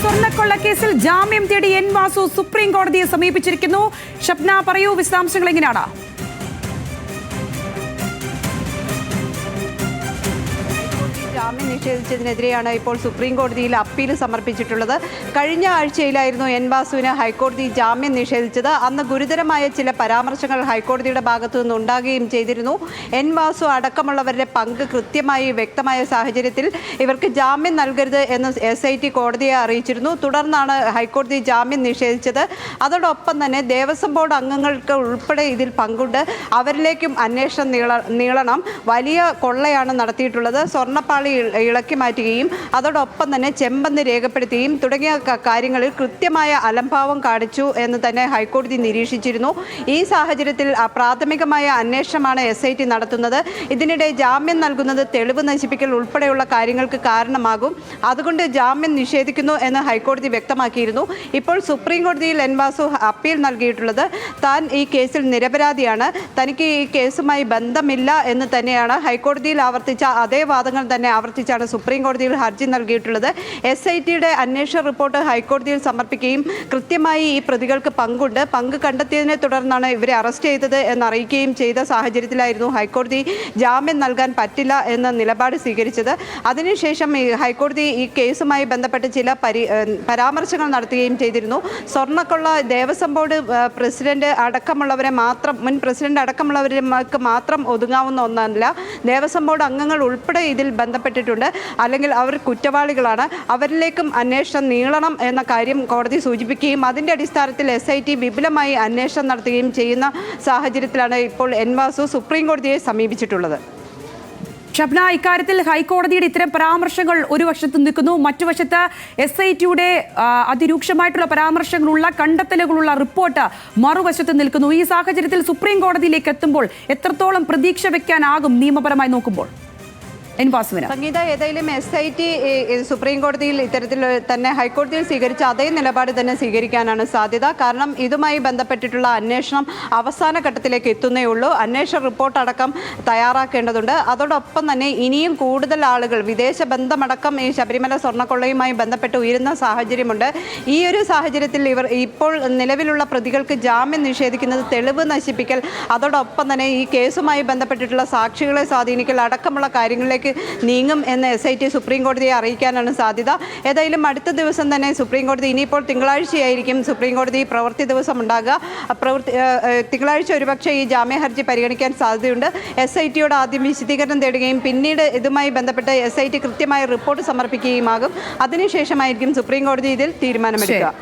സ്വർണക്കൊള്ള കേസിൽ ജാമ്യം തേടി എൻ വാസു സുപ്രീം കോടതിയെ സമീപിച്ചിരിക്കുന്നു. ഷപ്ന പറയൂ വിശദാംശങ്ങൾ എങ്ങനെയാണ്? ജാമ്യം നിഷേധിച്ചതിനെതിരെയാണ് ഇപ്പോൾ സുപ്രീം കോടതിയിൽ അപ്പീൽ സമർപ്പിച്ചിട്ടുള്ളത്. കഴിഞ്ഞ ആഴ്ചയിലായിരുന്നു എൻ വാസുവിന് ഹൈക്കോടതി ജാമ്യം നിഷേധിച്ചത്. അന്ന് ഗുരുതരമായ ചില പരാമർശങ്ങൾ ഹൈക്കോടതിയുടെ ഭാഗത്തു നിന്നുണ്ടാകുകയും ചെയ്തിരുന്നു. എൻ വാസു അടക്കമുള്ളവരുടെ പങ്ക് കൃത്യമായി വ്യക്തമായ സാഹചര്യത്തിൽ ഇവർക്ക് ജാമ്യം നൽകരുത് എന്ന് എസ് ഐ ടി കോടതിയെ അറിയിച്ചിരുന്നു. തുടർന്നാണ് ഹൈക്കോടതി ജാമ്യം നിഷേധിച്ചത്. അതോടൊപ്പം തന്നെ ദേവസ്വം ബോർഡ് അംഗങ്ങൾക്ക് ഉൾപ്പെടെ ഇതിൽ പങ്കുണ്ട്. അവരിലേക്കും അന്വേഷണം നീള നീളണം. വലിയ കൊള്ളയാണ് നടത്തിയിട്ടുള്ളത്. സ്വർണപ്പാളി ഇ- ഇളക്കി മാറ്റുകയും അതോടൊപ്പം തന്നെ ചെമ്പന്ന് രേഖപ്പെടുത്തുകയും തുടങ്ങിയ കാര്യങ്ങളിൽ കൃത്യമായ അലംഭാവം കാണിച്ചു എന്ന് തന്നെ ഹൈക്കോടതി നിരീക്ഷിച്ചിരുന്നു. ഈ സാഹചര്യത്തിൽ പ്രാഥമികമായ അന്വേഷണമാണ് എസ് ഐ ടി നടത്തുന്നത്. ഇതിനിടെ ജാമ്യം നൽകുന്നത് തെളിവ് നശിപ്പിക്കൽ ഉൾപ്പെടെയുള്ള കാര്യങ്ങൾക്ക് കാരണമാകും. അതുകൊണ്ട് ജാമ്യം നിഷേധിക്കുന്നു എന്ന് ഹൈക്കോടതി വ്യക്തമാക്കിയിരുന്നു. ഇപ്പോൾ സുപ്രീം കോടതിയിൽ എൻ വാസു അപ്പീൽ നൽകിയിട്ടുള്ളത് താൻ ഈ കേസിൽ നിരപരാധിയാണ്. തനിക്ക് ഈ കേസുമായി ബന്ധമില്ല എന്ന് തന്നെയാണ് ഹൈക്കോടതിയിൽ ആവർത്തിച്ച അതേ വാദങ്ങൾ തന്നെ ആവർത്തിച്ചാണ് സുപ്രീം കോടതിയിൽ ഹർജി നൽകിയിട്ടുള്ളത്. എസ് ഐ ടിയുടെ അന്വേഷണ റിപ്പോർട്ട് ഹൈക്കോടതിയിൽ സമർപ്പിക്കുകയും കൃത്യമായി ഈ പ്രതികൾക്ക് പങ്കുണ്ട്. പങ്ക് കണ്ടെത്തിയതിനെ തുടർന്നാണ് ഇവരെ അറസ്റ്റ് ചെയ്തത് എന്നറിയിക്കുകയും ചെയ്ത സാഹചര്യത്തിലായിരുന്നു ഹൈക്കോടതി ജാമ്യം നൽകാൻ പറ്റില്ല എന്ന നിലപാട് സ്വീകരിച്ചത്. അതിനുശേഷം ഈ ഹൈക്കോടതി ഈ കേസുമായി ബന്ധപ്പെട്ട് ചില പരി പരാമർശങ്ങൾ നടത്തുകയും ചെയ്തിരുന്നു. സ്വർണക്കൊള്ള ദേവസ്വം ബോർഡ് പ്രസിഡന്റ് അടക്കമുള്ളവരെ മാത്രം മുൻ പ്രസിഡന്റ് അടക്കമുള്ളവർക്ക് മാത്രം ഒതുങ്ങാവുന്ന ഒന്നല്ല. ദേവസ്വം ബോർഡ് അംഗങ്ങൾ ഉൾപ്പെടെ ഇതിൽ ബന്ധപ്പെട്ടിട്ടുണ്ട്. അല്ലെങ്കിൽ അവർ കുറ്റവാളികളാണ്. അവരിലേക്കും അന്വേഷണം നീളണം എന്ന കാര്യം കോടതി സൂചിപ്പിക്കുകയും അതിന്റെ അടിസ്ഥാനത്തിൽ എസ് ഐ ടി വിപുലമായി അന്വേഷണം നടത്തുകയും ചെയ്യുന്ന സാഹചര്യത്തിലാണ് ഇപ്പോൾ എൻ വാസു സുപ്രീം കോടതിയെ സമീപിച്ചിട്ടുള്ളത്. ഷബ്ന ഇക്കാര്യത്തിൽ ഹൈക്കോടതിയുടെ ഇത്തരം പരാമർശങ്ങൾ ഒരു വശത്ത് നിൽക്കുന്നു. മറ്റു വശത്ത് എസ് ഐ ടിയുടെ അതിരൂക്ഷമായിട്ടുള്ള പരാമർശങ്ങളുള്ള കണ്ടെത്തലുകളുള്ള റിപ്പോർട്ട് മറുവശത്ത് നിൽക്കുന്നു. ഈ സാഹചര്യത്തിൽ സുപ്രീം കോടതിയിലേക്ക് എത്തുമ്പോൾ എത്രത്തോളം പ്രതീക്ഷ വെക്കാനാകും നിയമപരമായി നോക്കുമ്പോൾ? സംഗീത ഏതായാലും എസ് ഐ ടി സുപ്രീം കോടതിയിൽ ഇത്തരത്തിൽ തന്നെ ഹൈക്കോടതിയിൽ സ്വീകരിച്ച അതേ നിലപാട് തന്നെ സ്വീകരിക്കാനാണ് സാധ്യത. കാരണം ഇതുമായി ബന്ധപ്പെട്ടിട്ടുള്ള അന്വേഷണം അവസാന ഘട്ടത്തിലേക്ക് എത്തുന്നേ ഉള്ളൂ. അന്വേഷണ റിപ്പോർട്ട് അടക്കം തയ്യാറാക്കേണ്ടതുണ്ട്. അതോടൊപ്പം തന്നെ ഇനിയും കൂടുതൽ ആളുകൾ വിദേശ ബന്ധമടക്കം ഈ ശബരിമല സ്വർണക്കൊള്ളയുമായി ബന്ധപ്പെട്ട് ഉയരുന്ന സാഹചര്യമുണ്ട്. ഈ ഒരു സാഹചര്യത്തിൽ ഇവർ ഇപ്പോൾ നിലവിലുള്ള പ്രതികൾക്ക് ജാമ്യം നിഷേധിക്കുന്നത് തെളിവ് നശിപ്പിക്കൽ അതോടൊപ്പം തന്നെ ഈ കേസുമായി ബന്ധപ്പെട്ടിട്ടുള്ള സാക്ഷികളെ സ്വാധീനിക്കൽ അടക്കമുള്ള കാര്യങ്ങളിലേക്ക് നീങ്ങും എന്ന് എസ് ഐ ടി സുപ്രീം കോടതിയെ അറിയിക്കാനാണ് സാധ്യത. ഏതായാലും അടുത്ത ദിവസം തന്നെ സുപ്രീം കോടതി ഇനിയിപ്പോൾ തിങ്കളാഴ്ചയായിരിക്കും സുപ്രീം കോടതി പ്രവൃത്തി ദിവസം ഉണ്ടാകുക. പ്രവൃത്തി തിങ്കളാഴ്ച ഒരുപക്ഷെ ഈ ജാമ്യഹർജി പരിഗണിക്കാൻ സാധ്യതയുണ്ട്. എസ് ഐ ടിയോട് ആദ്യം വിശദീകരണം തേടുകയും പിന്നീട് ഇതുമായി ബന്ധപ്പെട്ട് എസ് ഐ ടി കൃത്യമായ റിപ്പോർട്ട് സമർപ്പിക്കുകയുമാകും. അതിനുശേഷമായിരിക്കും സുപ്രീം കോടതി ഇതിൽ തീരുമാനമെടുക്കുക.